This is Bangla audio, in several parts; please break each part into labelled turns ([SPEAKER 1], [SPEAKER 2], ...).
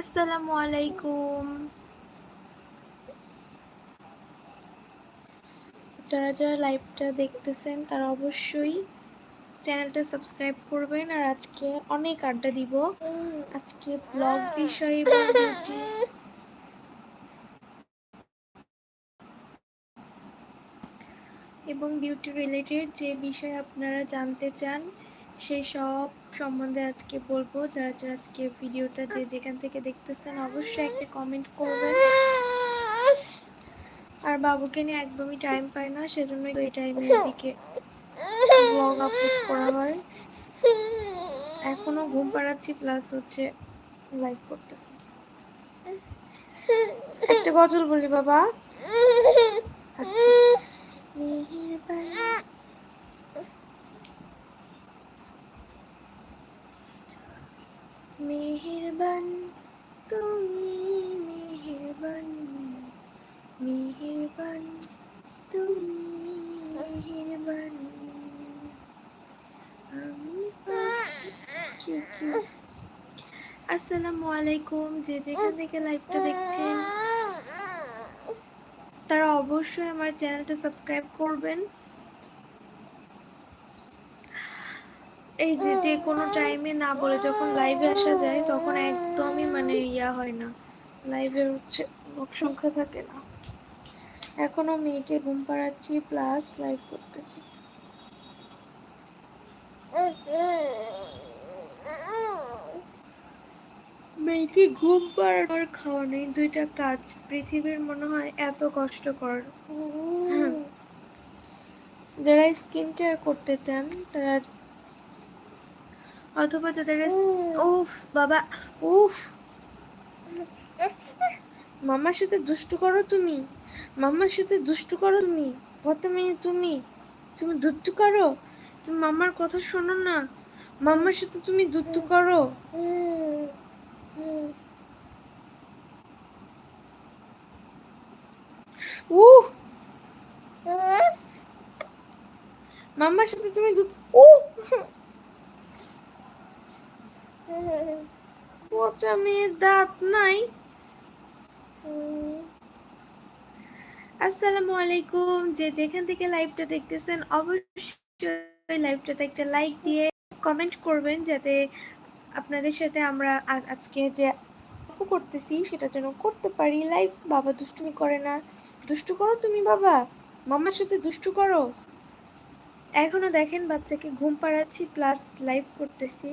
[SPEAKER 1] আসসালামু আলাইকুম। যারা যারা লাইভটা দেখতেছেন, তারা অবশ্যই চ্যানেলটা সাবস্ক্রাইব করবেন। আর আজকে অনেক আড্ডা দিব। আজকে ব্লগ বিষয়ে এবং বিউটি রিলেটেড যে বিষয় আপনারা জানতে চান সেই সব সম্বন্ধে আজকে বলব। যারা যারা আজকে ভিডিওটা যে যেখান থেকে দেখতেছেন, অবশ্যই একটা কমেন্ট করবেন। আর বাবুকে নিয়ে একদমই টাইম পাই না, সেজন্য এই টাইমের দিকে ব্লগ আপলোড করা হয়। এখনও ঘুম পাড়াচ্ছি প্লাস হচ্ছে লাইভ করতেছি। একটা গজল বলি বাবা। আচ্ছা। মেহেরবান, তুমি মেহেরবান মেহেরবান, তুমি মেহেরবান। আমি আসসালামু আলাইকুম, যে যেখান থেকে লাইভটা দেখছেন, তারা অবশ্যই আমার চ্যানেলটা সাবস্ক্রাইব করবেন। এই যে যে কোনো টাইমে না বলে যখন লাইভে আসা যায় তখন একদমই মানে ইয়া হয় না। লাইভে হচ্ছে লোক সংখ্যা থাকে না। এখনও মেয়েকে ঘুম পাড়াচ্ছি প্লাস লাইভ করতেছি। মেয়েকে ঘুম পাড়ানোর খাওয়ানোই দুইটা কাজ। পৃথিবীর মনে হয় এত কষ্টকর। হ্যাঁ। যারা স্কিন কেয়ার করতে চান তারা অথবা যাদের উফ বাবা উফ। মামার সাথে দুষ্টু করো তুমি। মামার সাথে দুষ্টু করো তুমি। প্রথমে তুমি তুমি দুষ্টু করো। তুমি মামার কথা শোনো না। মামার সাথে তুমি দুষ্টু করো। উহ। মামার সাথে তুমি দুধ ও পচা মেয়ের দাঁত নাই। আসসালামু আলাইকুম। যে যেখান থেকে লাইভটা দেখতেছেন, অবশ্যই লাইভটাতে একটা লাইক দিয়ে কমেন্ট করবেন, যাতে আপনাদের সাথে আমরা আজকে যে করতেছি, সেটা যেন করতে পারি। লাইভ বাবা দুষ্টুমি করে না। দুষ্টু করো তুমি, বাবা। মামার সাথে দুষ্টু করো। এখনও দেখেন বাচ্চাকে ঘুম পাড়াচ্ছি প্লাস লাইভ করতেছি।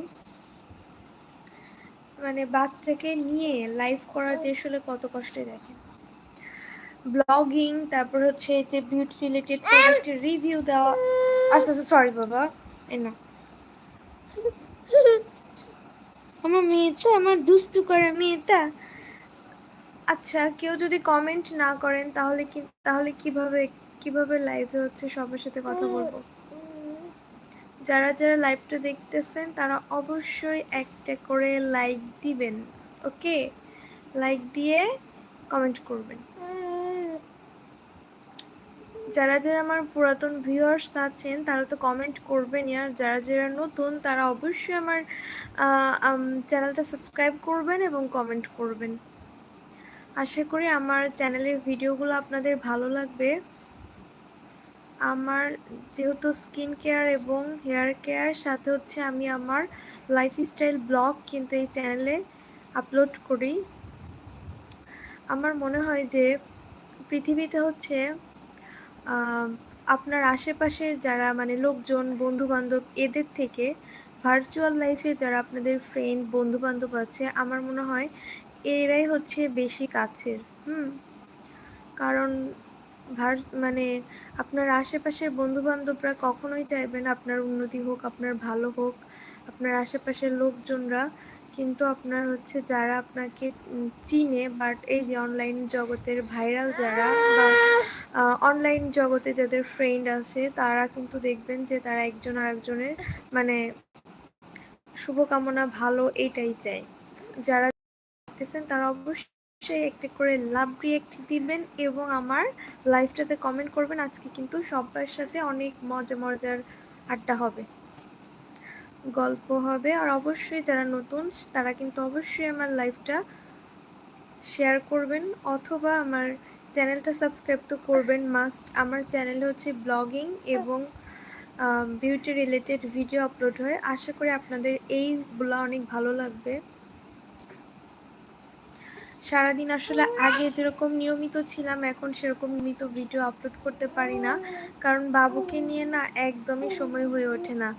[SPEAKER 1] মানে বাচ্চাকে নিয়ে লাইভ করা যে আসলে কত কষ্টে দেখেন ব্লগিং তারপর হচ্ছে যে বিউটি রিলেটেড প্রোডাক্টের রিভিউ দেওয়া। আস্তে আস্তে সরি বাবা, এই না আমার মেয়েটা, আমার দুষ্টু করে মেয়েটা। আচ্ছা কেউ যদি কমেন্ট না করেন, তাহলে কি, তাহলে কীভাবে কীভাবে লাইভে হচ্ছে সবার সাথে কথা বলব? যারা যারা লাইভটা দেখতেছেন, তারা অবশ্যই একটা করে লাইক দিবেন ওকে লাইক দিয়ে কমেন্ট করবেন। যারা যারা আমার পুরাতন ভিউয়ার্স আছেন, তারা তো কমেন্ট করবেন আর যারা যারা নতুন, তারা অবশ্যই আমার চ্যানেলটা সাবস্ক্রাইব করবেন এবং কমেন্ট করবেন। আশা করি আমার চ্যানেলের ভিডিওগুলো আপনাদের ভালো লাগবে। আমার যেহেতু স্কিন কেয়ার এবং হেয়ার কেয়ার সাথে হচ্ছে আমি আমার লাইফস্টাইল ব্লগ কিন্তু এই চ্যানেলে আপলোড করি। আমার মনে হয় যে পৃথিবীতে হচ্ছে আপনার আশেপাশের যারা মানে লোকজন বন্ধু বান্ধব এদের থেকে ভার্চুয়াল লাইফে যারা আপনাদের ফ্রেন্ড বন্ধু বান্ধব আছে, আমার মনে হয় এরাই হচ্ছে বেশি কাছের। হুম? কারণ ভার মানে আপনার আশেপাশের বন্ধু বান্ধবরা কখনোই চাইবে না আপনার উন্নতি হোক, আপনার ভালো হোক, আপনার আশেপাশের লোকজনরা। কিন্তু আপনার হচ্ছে যারা আপনাকে চিনে বাট এই যে অনলাইন জগতের ভাইরাল যারা বা অনলাইন জগতে যাদের ফ্রেন্ড আছে, তারা কিন্তু দেখবেন যে তারা একজন আরেকজনের মানে শুভকামনা ভালো এইটাই চায়। যারা দেখতেছেন তারা অবশ্যই একটি করে লাভ রিয়েক্ট দিবেন এবং আমার লাইভটাতে কমেন্ট করবেন। আজকে কিন্তু সবার সাথে অনেক মজা মজার আড্ডা হবে, গল্প হবে। আর অবশ্যই যারা নতুন, তারা কিন্তু অবশ্যই আমার লাইভটা শেয়ার করবেন অথবা আমার চ্যানেলটা সাবস্ক্রাইব তো করবেন মাস্ট আমার চ্যানেল হচ্ছে ব্লগিং এবং বিউটি রিলেটেড ভিডিও আপলোড হয়। আশা করি আপনাদের এইগুলো অনেক ভালো লাগবে। সারাদিন আসলে আগে যেরকম নিয়মিত ছিলাম, এখন সেরকম নিয়মিত ভিডিও আপলোড করতে পারি না। কারণ বাবুকে নিয়ে না একদমই সময় হয়ে ওঠে না।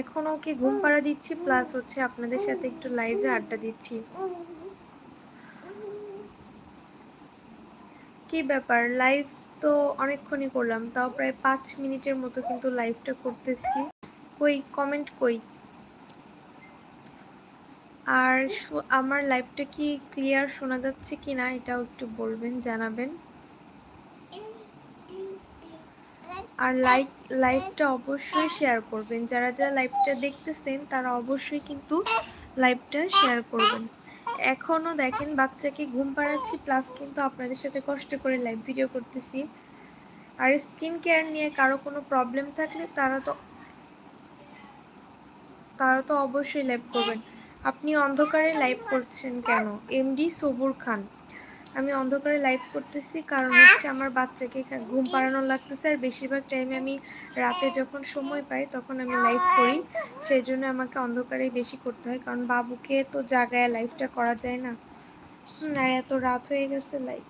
[SPEAKER 1] এখন ওকে ঘুম পাড়া দিচ্ছি প্লাস হচ্ছে আপনাদের সাথে একটু লাইভে আড্ডা দিচ্ছি। কি ব্যাপার? লাইভ তো অনেকক্ষণই করলাম, তাও প্রায় পাঁচ মিনিটের মতো কিন্তু লাইভটা করতেছি। কই? কমেন্ট কই? আর আমার লাইভটা কি ক্লিয়ার শোনা যাচ্ছে কি না এটাও একটু বলবেন, জানাবেন? আর লাইক লাইভটা অবশ্যই শেয়ার করবেন। যারা যারা লাইভটা দেখতেছেন, তারা অবশ্যই কিন্তু লাইভটা শেয়ার করবেন। এখনও দেখেন, বাচ্চাকে ঘুম পাড়াচ্ছি প্লাস কিন্তু আপনাদের সাথে কষ্ট করে লাইভ ভিডিও করতেছি। আর স্কিন কেয়ার নিয়ে কারও কোনো প্রবলেম থাকলে তারা তো তারা তো অবশ্যই লাইভ করবেন। আপনি অন্ধকারে লাইভ করছেন কেন? এমডি সবুর খান। আমি অন্ধকারে লাইভ করতেছি কারণ হচ্ছে আমার বাচ্চাকে ঘুম পাড়ানো লাগতেছে আর বেশিরভাগ টাইমে আমি রাতে যখন সময় পাই তখন আমি লাইভ করি। সেই জন্য আমাকে অন্ধকারেই বেশি করতে হয় কারণ বাবুকে তো জাগায় লাইভটা করা যায় না। আর এত রাত হয়ে গেছে লাইভ।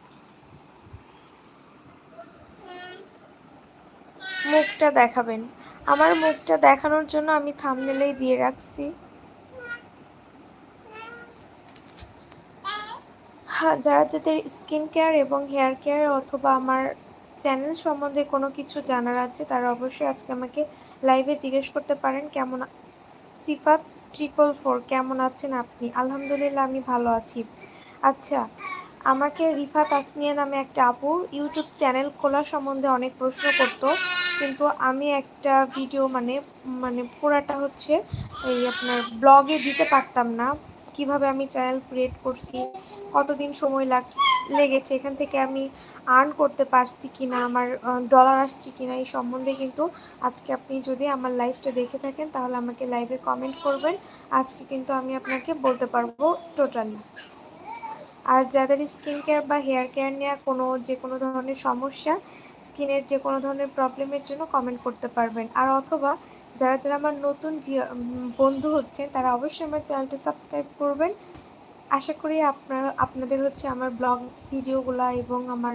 [SPEAKER 1] মুখটা দেখাবেন। আমার মুখটা দেখানোর জন্য আমি থামনেলেই দিয়ে রাখছি। যারা যাদের স্কিন কেয়ার এবং হেয়ার কেয়ার অথবা আমার চ্যানেল সম্বন্ধে কোনো কিছু জানার আছে, তারা অবশ্যই আজকে আমাকে লাইভে জিজ্ঞেস করতে পারেন, কেমন সিফাত ট্রিপল ফোর কেমন আছেন আপনি? আলহামদুলিল্লাহ, আমি ভালো আছি। আচ্ছা আমাকে রিফাত আসনিয়া নামে একটা আপু ইউটিউব চ্যানেল খোলা সম্বন্ধে অনেক প্রশ্ন করতো, কিন্তু আমি একটা ভিডিও মানে মানে পুরাটা হচ্ছে এই আপনার ব্লগে দিতে পারতাম না। কীভাবে আমি চ্যানেল ক্রিয়েট করছি, কতদিন সময় লাগ, লেগেছে, এখান থেকে আমি আর্ন করতে পারছি কি না আমার ডলার আসছে কি না এই সম্বন্ধে কিন্তু আজকে আপনি যদি আমার লাইভটা দেখে থাকেন, তাহলে আমাকে লাইভে কমেন্ট করবেন। আজকে কিন্তু আমি আপনাকে বলতে পারব টোটালি আর যাদের স্কিন কেয়ার বা হেয়ার কেয়ার নেওয়া কোনো, যে কোনো ধরনের সমস্যা স্কিনের যে কোনো ধরনের প্রবলেমের জন্য কমেন্ট করতে পারবেন। আর অথবা যারা যারা আমার নতুন বন্ধু হচ্ছেন, তারা অবশ্যই আমার চ্যানেলটা সাবস্ক্রাইব করবেন। আশা করি আপনার আপনাদের হচ্ছে আমার ব্লগ ভিডিওগুলো এবং আমার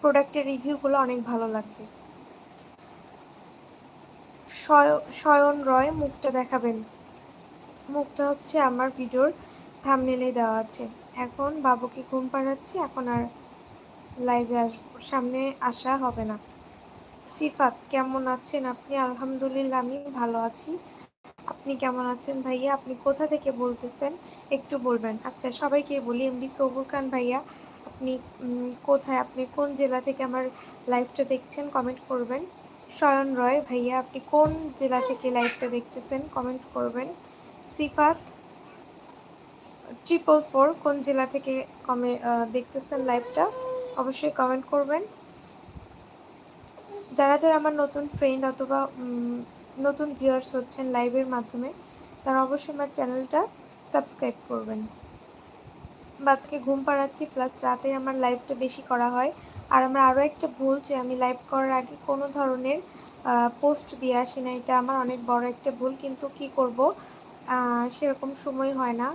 [SPEAKER 1] প্রোডাক্টের রিভিউগুলো অনেক ভালো লাগবে। শয়ন রয় মুখটা দেখাবেন। মুখটা হচ্ছে আমার ভিডিওর থামনেলে দেওয়া আছে। এখন বাবুকে ঘুম পাড়াচ্ছি, এখন আর লাইভে আসব সামনে আসা হবে না। সিফাত, কেমন আছেন আপনি? আলহামদুলিল্লাহ, আমি ভালো আছি। আপনি কেমন আছেন ভাইয়া? আপনি কোথা থেকে বলতেছেন? একটু বলবেন। আচ্ছা সবাইকে বলি এমডি সবুর খান ভাইয়া, আপনি কোথায়? আপনি কোন জেলা থেকে আমার লাইভটা দেখছেন? কমেন্ট করবেন। শয়ন রয় ভাইয়া, আপনি কোন জেলা থেকে লাইভটা দেখতেছেন? কমেন্ট করবেন। সিফাত, ট্রিপল ফোর, কোন জেলা থেকে কমে দেখতেছেন লাইভটা? অবশ্যই কমেন্ট করবেন। যারা যারা আমার নতুন ফ্রেন্ড অথবা নতুন ভিউয়ার্স হচ্ছেন লাইভের মাধ্যমে, তারা অবশ্যই আমার চ্যানেলটা সাবস্ক্রাইব করবেন। বাদকে ঘুম পাড়াচ্ছি প্লাস রাতে আমার লাইভটা বেশি করা হয়। আর আমার আরও একটা ভুল যে আমি লাইভ করার আগে কোনো ধরনের পোস্ট দিয়ে আসি না। এটা আমার অনেক বড় একটা ভুল, কিন্তু কি করব? সেরকম সময় হয় না।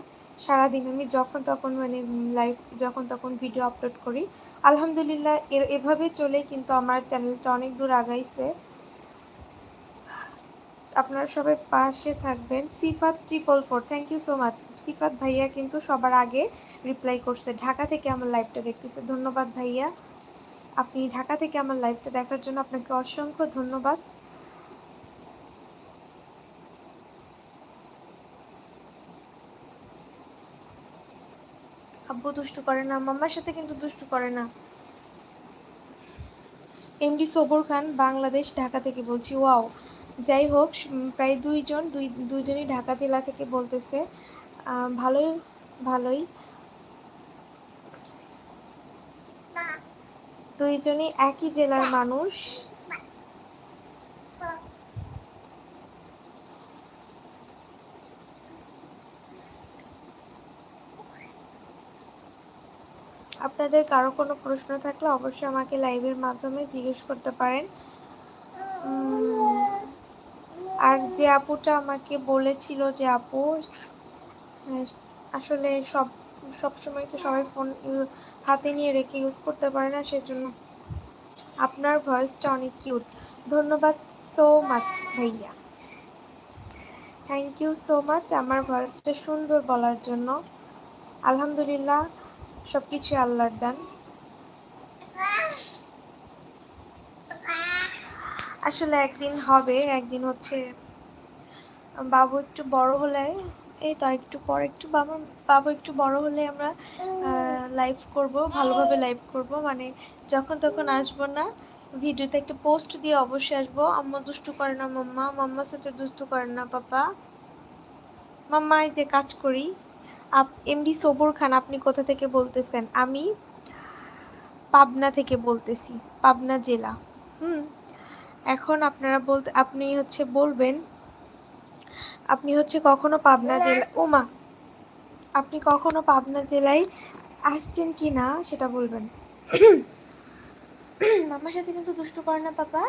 [SPEAKER 1] সারাদিন আমি যখন তখন মানে লাইভ যখন তখন ভিডিও আপলোড করি আলহামদুলিল্লাহ, এর এভাবে চলে কিন্তু আমার চ্যানেলটা অনেক দূর আগাইছে। আপনারা সবাই পাশে থাকবেন। Sifat triple four thank you so much Sifat ভাইয়া কিন্তু সবার আগে রিপ্লাই করছে, ঢাকা থেকে আমার লাইভটা দেখতেছে। ধন্যবাদ ভাইয়া। আপনি ঢাকা থেকে আমার লাইভটা দেখার জন্য আপনাকে অসংখ্য ধন্যবাদ। আব্বু দুষ্টু করে না মাম্মার সাথে কিন্তু দুষ্টু করে না। এমডি সবর খান বাংলাদেশ ঢাকা থেকে বলছি ওয়াও। যাই হোক প্রায় দুইজন দুই দুইজনই ঢাকা জেলা থেকে বলতেছে ভালোই ভালোই। দুইজনই একই জেলার মানুষ। আপনাদের কারও কোনো প্রশ্ন থাকলে অবশ্যই আমাকে লাইভের মাধ্যমে জিজ্ঞেস করতে পারেন। আর যে আপুটা আমাকে বলেছিল যে আপু আসলে সব সব সময় তো সবাই ফোন হাতে নিয়ে রেখে ইউজ করতে পারে না, সেজন্য আপনার ভয়েসটা অনেক কিউট ধন্যবাদ সো মাচ ভাইয়া। থ্যাংক ইউ সো মাচ আমার ভয়েসটা সুন্দর বলার জন্য। আলহামদুলিল্লাহ সব কিছুই আল্লাহর দান। আসলে একদিন হবে, একদিন হচ্ছে বাবু একটু বড় হলে, এই তো একটু পর একটু বাবা, বাবু একটু বড় হলে আমরা লাইভ করব, ভালোভাবে লাইভ করব। মানে যখন তখন আসব না, ভিডিওতে একটা পোস্ট দিয়ে অবশ্যই আসব। আম্মা দুষ্টু করে না মাম্মা, মাম্মার সাথে দুষ্টু করে না পাপা। মাম্মাই যে কাজ করি এমডি সবুর খান আপনি কোথা থেকে বলতেছেন? আমি পাবনা থেকে বলতেছি, পাবনা জেলা। হুম, এখন আপনারা বলতে, আপনি হচ্ছে বলবেন, আপনি হচ্ছে কখনো পাবনা জেলা ওমা আপনি কখনো পাবনা জেলায় আসছেন কি না সেটা বলবেন। মামার সাথে কিন্তু দুষ্টু করে না, পাপা।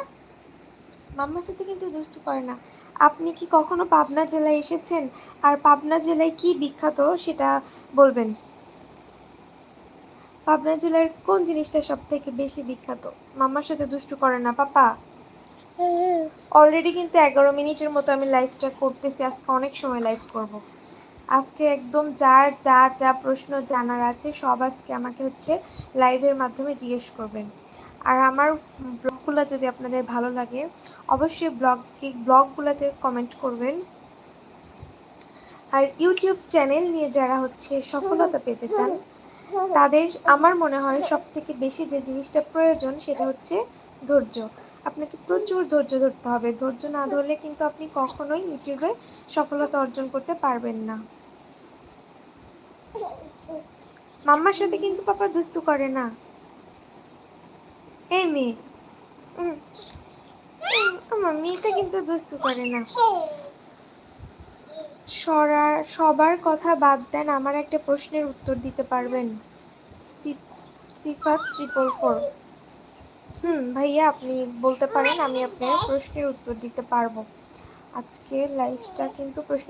[SPEAKER 1] মাম্মার সাথে কিন্তু দুষ্টু করে না। আপনি কি কখনো পাবনা জেলায় এসেছেন? আর পাবনা জেলায় কি বিখ্যাত সেটা বলবেন? পাবনা জেলার কোন জিনিসটা সব থেকে বেশি বিখ্যাত? মাম্মার সাথে দুষ্টু করে না, পাপা? অলরেডি কিন্তু এগারো মিনিটের মতো আমি লাইভটা করতেছি, আজকে অনেক সময় লাইভ করব। আজকে একদম যার যা যা প্রশ্ন জানার আছে, সব আজকে আমাকে হচ্ছে লাইভের মাধ্যমে জিজ্ঞেস করবেন। আর আমার ব্লগগুলো যদি আপনাদের ভালো লাগে, অবশ্যই ব্লগ, ব্লগগুলোতে কমেন্ট করবেন। আর ইউটিউব চ্যানেল নিয়ে যারা হচ্ছে সফলতা পেতে চান, তাদের আমার মনে হয় সব থেকে বেশি যে জিনিসটা প্রয়োজন সেটা হচ্ছে ধৈর্য। আপনাকে প্রচুর ধৈর্য ধরতে হবে। ধৈর্য না ধরলে কিন্তু আপনি কখনোই ইউটিউবে সফলতা অর্জন করতে পারবেন না। মাম্মার সাথে কিন্তু পাপা দুস্তু করে না। এই মেয়ে। আমার মেয়েটা কিন্তু দুস্তু করে না। সরার, সবার কথা বাদ দেন, আমার একটা প্রশ্নের উত্তর দিতে পারবেন? সিফাত ট্রিপল ফোর হুম, ভাইয়া, আপনি বলতে পারেন, আমি আপনার প্রশ্নের উত্তর দিতে পারব। আজকে লাইভটা কিন্তু প্রশ্ন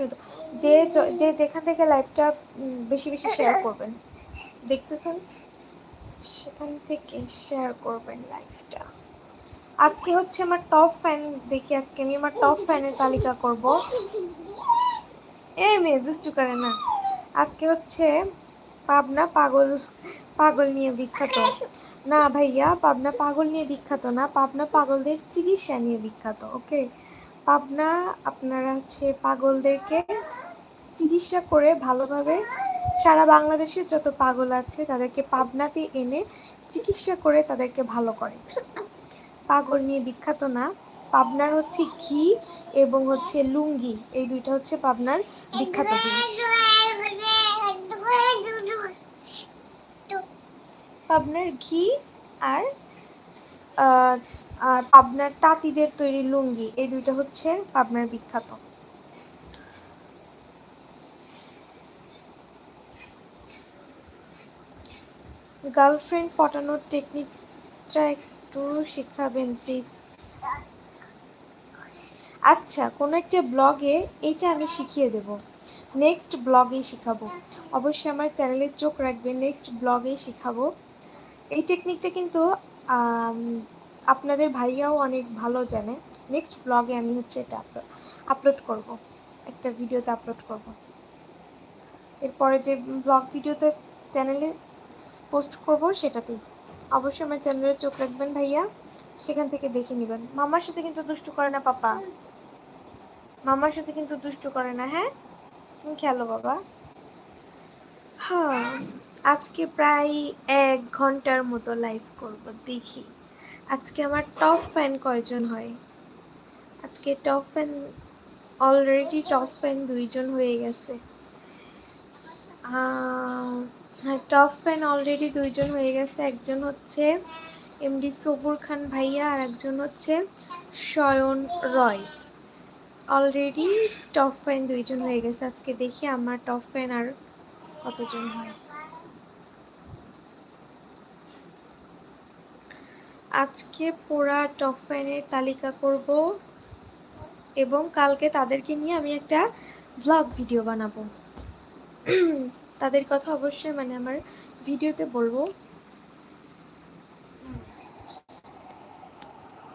[SPEAKER 1] যে যে যেখান থেকে লাইভটা বেশি বেশি শেয়ার করবেন। দেখতেছেন? সেখান থেকে শেয়ার করবেন লাইফটা আজকে হচ্ছে আমার টপ ফ্যান দেখি আজকে আমি আমার টপ ফ্যানের তালিকা করব। এ মেয়ে, দুষ্টু করে না। আজকে হচ্ছে পাবনা পাগল পাগল নিয়ে বিখ্যাত। না ভাইয়া, পাবনা পাগল নিয়ে বিখ্যাত না, পাবনা পাগলদের চিকিৎসা নিয়ে বিখ্যাত ওকে পাবনা, আপনারা হচ্ছে পাগলদেরকে চিকিৎসা করে ভালোভাবে সারা বাংলাদেশের যত পাগল আছে তাদেরকে পাবনাতে এনে চিকিৎসা করে তাদেরকে ভালো করে। পাগল নিয়ে বিখ্যাত না। পাবনার হচ্ছে ঘি এবং হচ্ছে লুঙ্গি। এই দুইটা হচ্ছে পাবনার বিখ্যাত জিনিস। পাবনার ঘি আর পাবনার তাঁতিদের তৈরি লুঙ্গি। এই দুইটা হচ্ছে পাবনার বিখ্যাত। গার্লফ্রেন্ড পটানোর টেকনিকটা একটু শেখাবেন, প্লিজ। আচ্ছা কোনো একটা ব্লগে এইটা আমি শিখিয়ে দেব। নেক্সট ব্লগেই শেখাবো। অবশ্যই আমার চ্যানেলে চোখ রাখবে নেক্সট ব্লগেই শেখাবো। এই টেকনিকটা কিন্তু আপনাদের ভাইয়াও অনেক ভালো জানে। নেক্সট ব্লগে আমি হচ্ছে এটা আপলোড করব। একটা ভিডিওতে আপলোড করব। এরপরে যে ব্লগ ভিডিওতে চ্যানেলে পোস্ট করব সেটাতেই। অবশ্যই আমার চ্যানেলে চোখ রাখবেন ভাইয়া, সেখান থেকে দেখে নেবেন। মামার সাথে কিন্তু দুষ্টু করে না পাপা। মামার সাথে কিন্তু দুষ্টু করে না হ্যাঁ? তুমি খেলো বাবা। হ্যাঁ আজকে প্রায় এক ঘণ্টার মতো লাইভ করব, দেখি। আজকে আমার টপ ফ্যান কয়জন হয়? আজকে top fan already top fan দুইজন হয়ে গেছে। টপ ফ্যান অলরেডি দুইজন হয়ে গেছে। একজন হচ্ছে এমডি সবুর খান ভাইয়া আর একজন হচ্ছে শয়ন রয়। অলরেডি টপ ফ্যান দুইজন হয়ে গেছে। আজকে দেখি আমার টপ ফ্যান আর কতজন হয়। আজকে পুরা টপ ফ্যানের তালিকা করব এবং কালকে তাদেরকে নিয়ে আমি একটা ব্লগ ভিডিও বানাবো। তাদের কথা অবশ্যই মানে আমার ভিডিওতে বলব।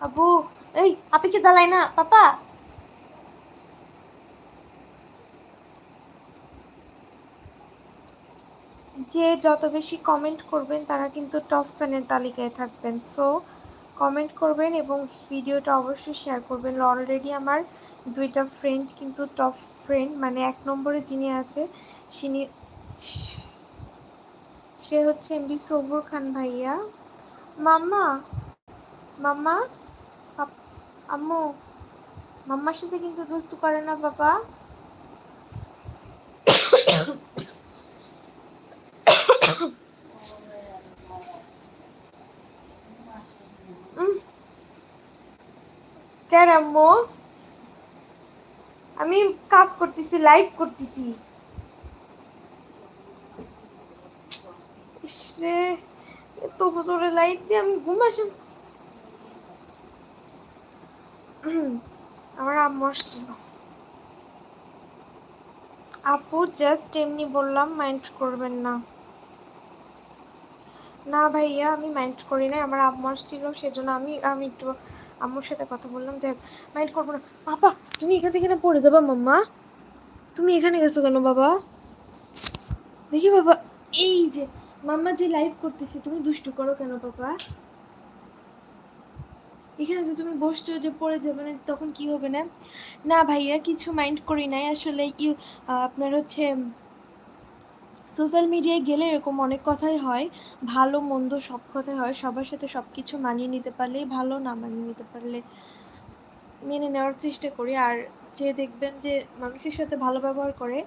[SPEAKER 1] আবু, এই কি দালাই না? পাপা! যে যত বেশি কমেন্ট করবেন, তারা কিন্তু টপ ফ্যানের তালিকায় থাকবেন। সো কমেন্ট করবেন এবং ভিডিওটা অবশ্যই শেয়ার করবেন। অলরেডি আমার দুইটা ফ্রেন্ড কিন্তু টপ ফ্রেন্ড মানে এক নম্বরে যিনি আছে তিনি সে হচ্ছে এমবি সবুর খান ভাইয়া। মাম্মা মাম্মা আম্মু, মাম্মার সাথে কিন্তু দুস্তু করে না বাবা। আম্মু? আমি কাজ করতেছি, লাইভ করতেছি। ইসরে এত বছরে লাইট দিয়ে আমি ঘুম আসে আমার আম্মু আসছিল। আপু জাস্ট এমনি বললাম মাইন্ড করবেন না। না ভাইয়া, আমি মাইন্ড করি না আমার আম্মু আসছিল, সেজন্য আমি আমি একটু আম্মুর সাথে কথা বললাম, যে মাইন্ড করব না। বাবা তুমি এখান থেকে না পড়ে যাবা, মাম্মা? তুমি এখানে গেছো কেন, বাবা? দেখি বাবা, এই যে মাম্মা যে লাইভ করতেছি, তুমি দুষ্টু করো কেন বাবা এখানে যে তুমি বসছো যে পড়ে যাবে না তখন কি হবে না? না ভাইয়া, কিছু মাইন্ড করি নাই। আসলে ইউ আপনার হচ্ছে সোশ্যাল মিডিয়ায় গেলে এরকম অনেক কথাই হয়। ভালো, মন্দ সব কথাই হয়। সবার সাথে সব কিছু মানিয়ে নিতে পারলেই ভালো, না মানিয়ে নিতে পারলে মেনে নেওয়ার চেষ্টা করি। আর যে দেখবেন যে মানুষের সাথে ভালো ব্যবহার করে,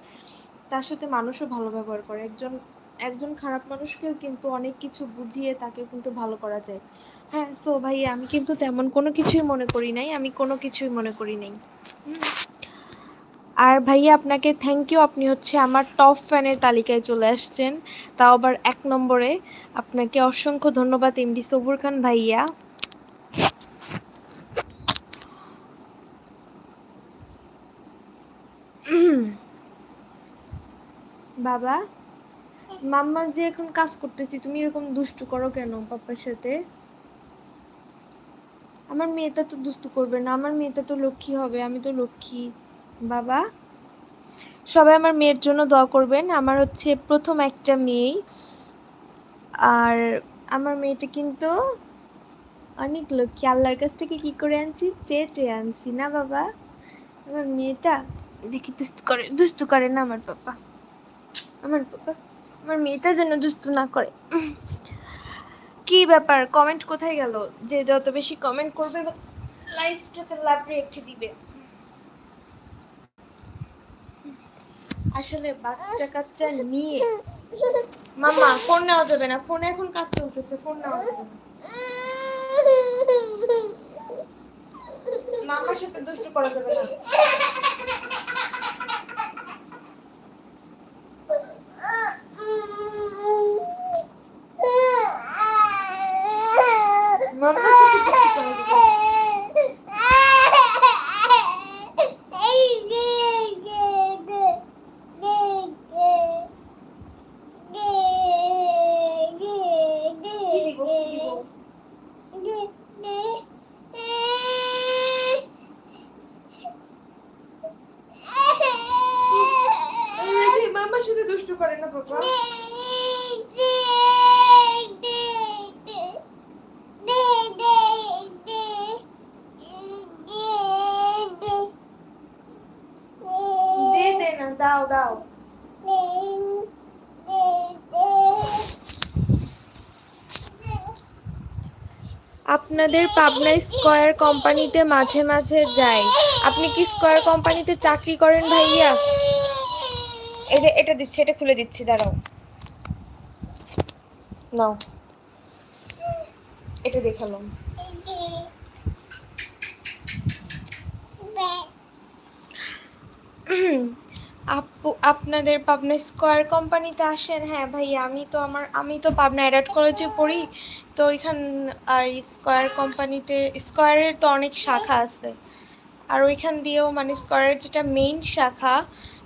[SPEAKER 1] তার সাথে মানুষও ভালো ব্যবহার করে। একজন একজন খারাপ মানুষকেও কিন্তু অনেক কিছু বুঝিয়ে তাকে কিন্তু ভালো করা যায়। হ্যাঁ সো ভাই আমি কিন্তু তেমন কোনো কিছুই মনে করি নাই, আমি কোনো কিছুই মনে করি নাই। আর ভাইয়া, আপনাকে থ্যাংক ইউ আপনি হচ্ছে আমার টপ ফ্যানের তালিকায় চলে আসছেন, তাও আবার এক নম্বরে। আপনাকে অসংখ্য ধন্যবাদ এমডি সবুর খান ভাইয়া। বাবা মাম্মা যে এখন কাজ করতেছি, তুমি এরকম দুষ্টু করো কেন পাপার সাথে? আমার মেয়েটা তো দুষ্টু করবে না, আমার মেয়েটা তো লক্ষ্মী হবে, আমি তো লক্ষ্মী। বাবা, সবাই আমার মেয়ের জন্য দোয়া করবেন, আমার হচ্ছে প্রথম একটা মেয়ে আর আমার মেয়েটা কিন্তু অনেক লক্ষ্মী, আল্লাহর কাছ থেকে কি করে আনছি? চেয়ে চেয়ে আনছি, না বাবা? আমার মেয়েটা দেখি দুস্তু করে দুস্তু করে না আমার পাপা। আমার পাপা। আমার মেয়েটা যেন দুস্তু না করে। কি ব্যাপার? কমেন্ট কোথায় গেল? যে যত বেশি কমেন্ট করবে লাইফটাতে লাভ রেখে দিবে। আসলে বাচ্চা কাচ্চা নিয়ে মামা ফোন নেওয়া যাবে না। ফোনে এখন কাজ চলতেছে ফোন নেওয়া যাবে না। মামার সাথে দুষ্টু করা যাবে না মামার সাথে দুষ্টু করা যাবে না। কি দিব কি দিব এই, মামার সাথে দুষ্টু করে না বাবা দে দে না দাও দাও আপনাদের পাবনা স্কয়ার কোম্পানিতে মাঝে মাঝে যাই। আপনি কি স্কয়ার কোম্পানিতে চাকরি করেন ভাইয়া? এটা এটা দিচ্ছি, এটা খুলে দিচ্ছি, দাঁড়াও। নাও। এটা দেখালাম। আপনাদের পাবনা স্কোয়ার কোম্পানিতে আসেন? হ্যাঁ ভাইয়া, আমি তো আমার, আমি তো পাবনা অ্যাডাল্ট কলেজে পড়ি। তো ওইখান স্কোয়ার কোম্পানিতে, স্কোয়ারের তো অনেক শাখা আছে। আর ওইখান দিয়েও মানে স্কোয়ারের যেটা মেইন শাখা,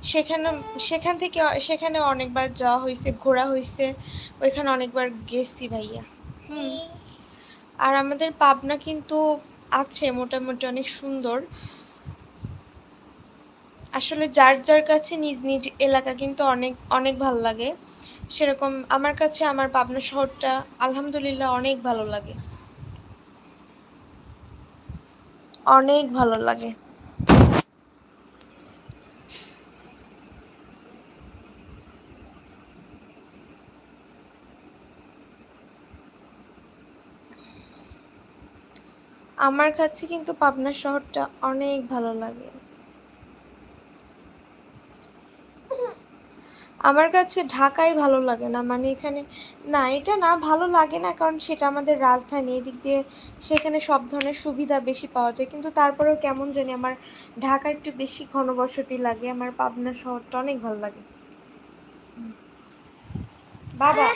[SPEAKER 1] সেখানে, সেখান থেকে, সেখানে অনেকবার যাওয়া হয়েছে, ঘোরা হয়েছে। ওইখানে অনেকবার গেছি ভাইয়া। হুম। আর আমাদের পাবনা কিন্তু আছে, মোটামুটি অনেক সুন্দর। আসলে যার যার কাছে নিজ নিজ এলাকা কিন্তু অনেক অনেক ভালো লাগে। সেরকম আমার কাছে আমার পাবনা শহরটা আলহামদুলিল্লাহ অনেক ভালো লাগে। অনেক ভালো লাগে। আমার কাছে কিন্তু পাবনা শহরটা অনেক ভালো লাগে। আমার কাছে ঢাকাই ভালো লাগে না। মানে এখানে না, এটা না ভালো লাগে না কারণ সেটা আমাদের রাজধানী। এদিক দিয়ে সেখানে সব ধরনের সুবিধা বেশি পাওয়া যায়। কিন্তু তারপরেও কেমন জানি আমার ঢাকা একটু বেশি ঘনবসতি লাগে। আমার পাবনা শহরটা অনেক ভালো লাগে। বাবা,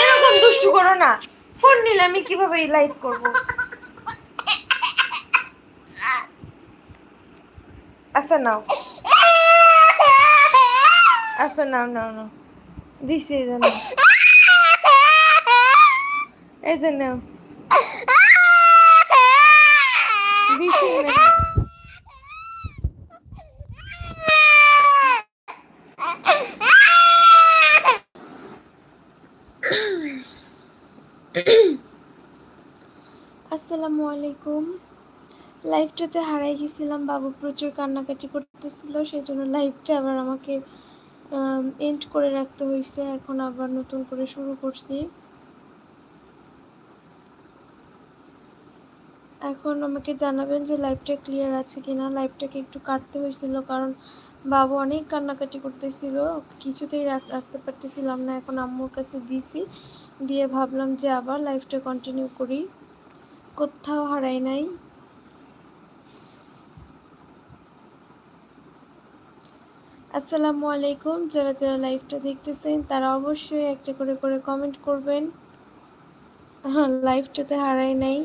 [SPEAKER 1] এরকম দুষ্টু করো না। ফোন নিলে আমি কীভাবে লাইভ করব? আচ্ছা নাও। আচ্ছা নাও নাও নাও দিছি এই জন্য এই যে নাও দিছি আসসালামু আলাইকুম লাইভটাতে হারাই গেছিলাম, বাবু প্রচুর কান্নাকাটি করতেছিল সেই জন্য লাইভটা আবার আমাকে এন্ড করে রাখতে হয়েছে এখন আবার নতুন করে শুরু করছি। এখন আমাকে জানাবেন যে লাইভটা ক্লিয়ার আছে কিনা। লাইভটাকে একটু কাটতে হয়েছিল কারণ বাবু অনেক কান্নাকাটি করতেছিল। কিছুতেই রাখতে পারতেছিলাম না। এখন আম্মুর কাছে দিছি দিয়ে ভাবলাম যে আবার লাইভটা কন্টিনিউ করি। কোথাও হারাই নাই। আসসালামু আলাইকুম। যারা যারা লাইভটা দেখতেছেন, তারা অবশ্যই একটা করে করে কমেন্ট করবেন। হ্যাঁ লাইভটাতে হারাই নাই।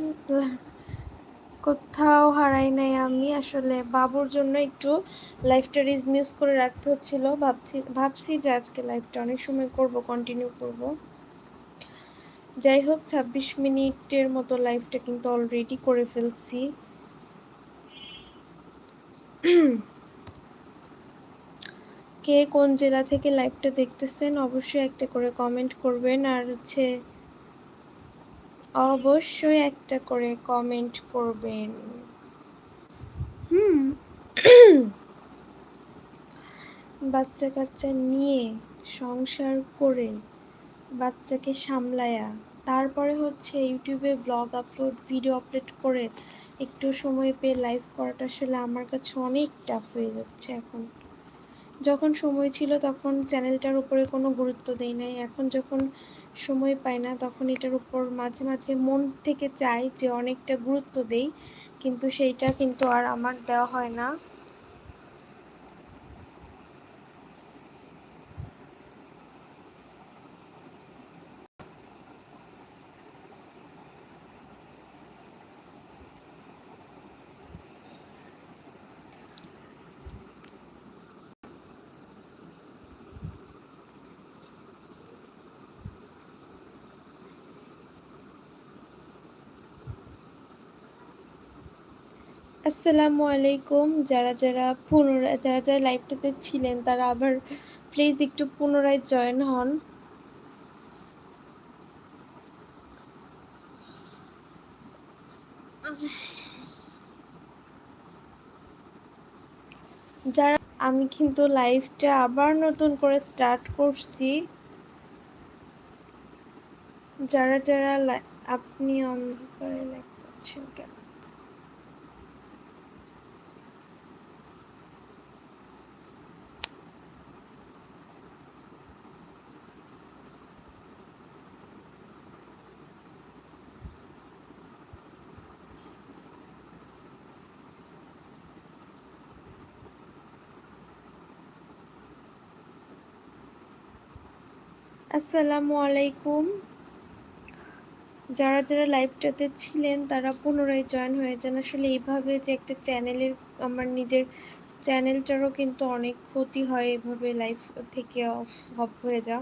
[SPEAKER 1] কোথাও হারাই নাই আমি। আসলে বাবুর জন্য একটু লাইফটা রিজ রিজমিউজ করে রাখতে হচ্ছিল। ভাবছি ভাবছি যে আজকে লাইফটা অনেক সময় করব কন্টিনিউ করব। যাই হোক ছাব্বিশ মিনিটের মতো লাইফটা কিন্তু অলরেডি করে ফেলছি। কে কোন জেলা থেকে লাইভটা দেখতেছেন, অবশ্যই একটা করে কমেন্ট করবেন। আর হচ্ছে, অবশ্যই একটা করে কমেন্ট করবেন। হুম। বাচ্চা কাচ্চা নিয়ে সংসার করে বাচ্চাকে সামলায়া, তারপরে হচ্ছে ইউটিউবে ব্লগ আপলোড ভিডিও আপলোড করে একটু সময় পেয়ে লাইভ করাটা আসলে আমার কাছে অনেক টাফ হয়ে যাচ্ছে এখন। যখন সময় ছিল তখন চ্যানেলটার উপরে কোনো গুরুত্ব দেই নাই। এখন যখন সময় পাই না তখন এটার উপর মাঝে মাঝে মন থেকে চাই যে অনেকটা গুরুত্ব দেই। কিন্তু সেইটা কিন্তু আর আমার দেওয়া হয় না। আসসালামু আলাইকুম। যারা যারা পুনরায়, যারা যারা লাইভটাতে ছিলেন, তারা আবার প্লিজ একটু পুনরায় জয়েন হন। যারা, আমি কিন্তু লাইভটা আবার নতুন করে স্টার্ট করছি। যারা যারা আপনি অন্ধকারে আসসালামু আলাইকুম। যারা যারা লাইভটাতে ছিলেন, তারা পুনরায় জয়েন হয়ে যান। আসলে এইভাবে যে একটা চ্যানেলের, আমার নিজের চ্যানেলটারও কিন্তু অনেক ক্ষতি হয়। এভাবে লাইভ থেকে অফ অফ হয়ে যাও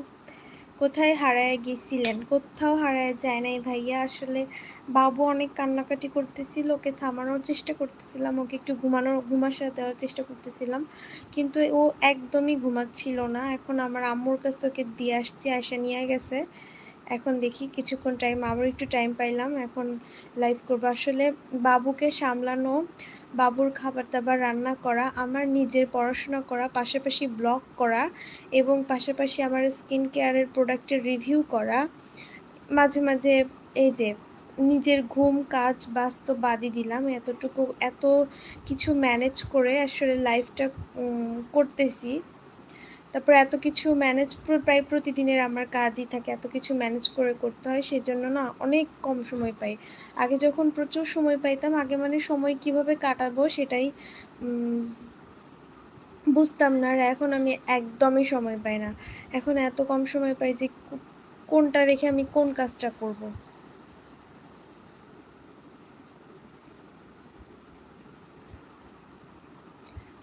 [SPEAKER 1] কোথায় হারায় গেছিলেন? কোথাও হারায় যায় নাই ভাইয়া। আসলে বাবু অনেক কান্নাকাটি করতেছিল, ওকে থামানোর চেষ্টা করতেছিলাম, ওকে একটু ঘুমানোর ঘুমাসা দেওয়ার চেষ্টা করতেছিলাম। কিন্তু ও একদমই ঘুমাচ্ছিল না। এখন আমার আম্মুর কাছে ওকে দিয়ে আসছি আসা নিয়ে গেছে। এখন দেখি কিছুক্ষণ টাইম আবার একটু টাইম পাইলাম, এখন লাইভ করব। আসলে বাবুকে সামলানো বাবুর খাবার দাবার রান্না করা, আমার নিজের পড়াশোনা করা, পাশাপাশি ব্লগ করা এবং পাশাপাশি আমার স্কিন কেয়ারের প্রোডাক্টের রিভিউ করা, মাঝে মাঝে এই যে নিজের ঘুম কাজ বাস্তব বাদই দিলাম, এতটুকু, এত কিছু ম্যানেজ করে আসলে লাইফটা করতেছি। তারপর এত কিছু ম্যানেজ প্রায় প্রতিদিনের আমার কাজই থাকে, এত কিছু ম্যানেজ করে করতে হয় সেই জন্য না অনেক কম সময় পাই আগে যখন প্রচুর সময় পাইতাম, আগে মানে সময় কীভাবে কাটাবো সেটাই বুঝতাম না আর এখন আমি একদমই সময় পাই না এখন এত কম সময় পাই যে কোনটা রেখে আমি কোন কাজটা করব।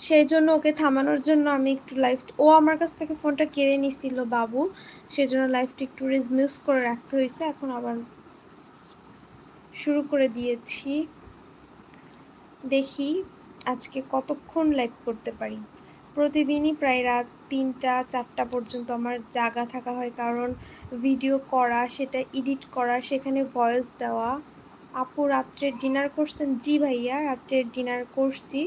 [SPEAKER 1] সেই জন্য ওকে থামানোর জন্য আমি একটু লাইফ ও আমার কাছ থেকে ফোনটা কেড়ে নিছিল বাবু। সেই জন্য লাইফটা একটু রিজমিউজ করে রাখতে হয়েছে। এখন আবার শুরু করে দিয়েছি। দেখি আজকে কতক্ষণ লাইভ করতে পারি। প্রতিদিনই প্রায় রাত তিনটা, চারটা পর্যন্ত আমার জাগা থাকা হয়। কারণ ভিডিও করা, সেটা এডিট করা, সেখানে ভয়েস দেওয়া। আপু রাত্রের ডিনার করছেন? জি ভাইয়া রাত্রের ডিনার করছি।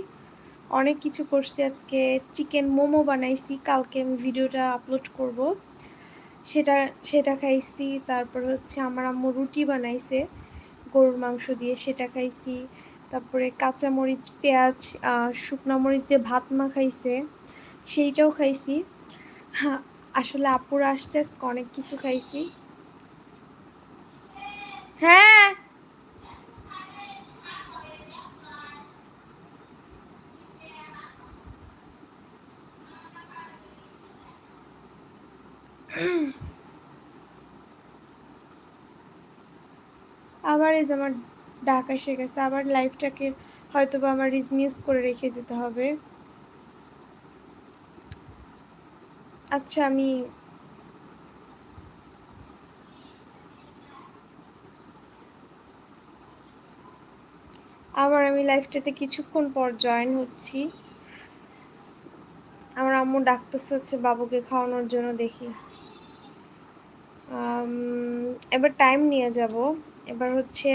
[SPEAKER 1] অনেক কিছু করছি আজকে। চিকেন মোমো বানাইছি, কালকে আমি ভিডিওটা আপলোড করব। সেটা সেটা খাইছি, তারপর হচ্ছে আমার আম্মু রুটি বানাইছে, গরুর মাংস দিয়ে সেটা খাইছি। তারপরে কাঁচামরিচ, পেঁয়াজ শুকনো মরিচ দিয়ে ভাত মা খাইছে সেইটাও খাইছি। হ্যাঁ আসলে আপুরা আসছে অনেক কিছু খাইছি। হ্যাঁ! আবার এই যে আমার ডাক এসে গেছে, আবার লাইফটাকে হয়তো বা আমার রিজনিউজ করে রেখে যেতে হবে। আচ্ছা আমি আবার আমি লাইফটাতে কিছুক্ষণ পর জয়েন হচ্ছি। আমার আম্মু ডাকতেছে হচ্ছে বাবুকে খাওয়ানোর জন্য দেখি। এবার টাইম নিয়ে যাব। এবার হচ্ছে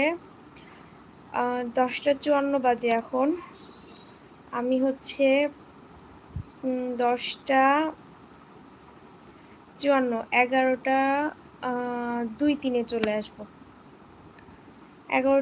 [SPEAKER 1] দশটা চুয়ান্ন বাজে এখন। আমি হচ্ছে দশটা চুয়ান্ন, এগারোটা দুই তিনে চলে আসব। এগারোটা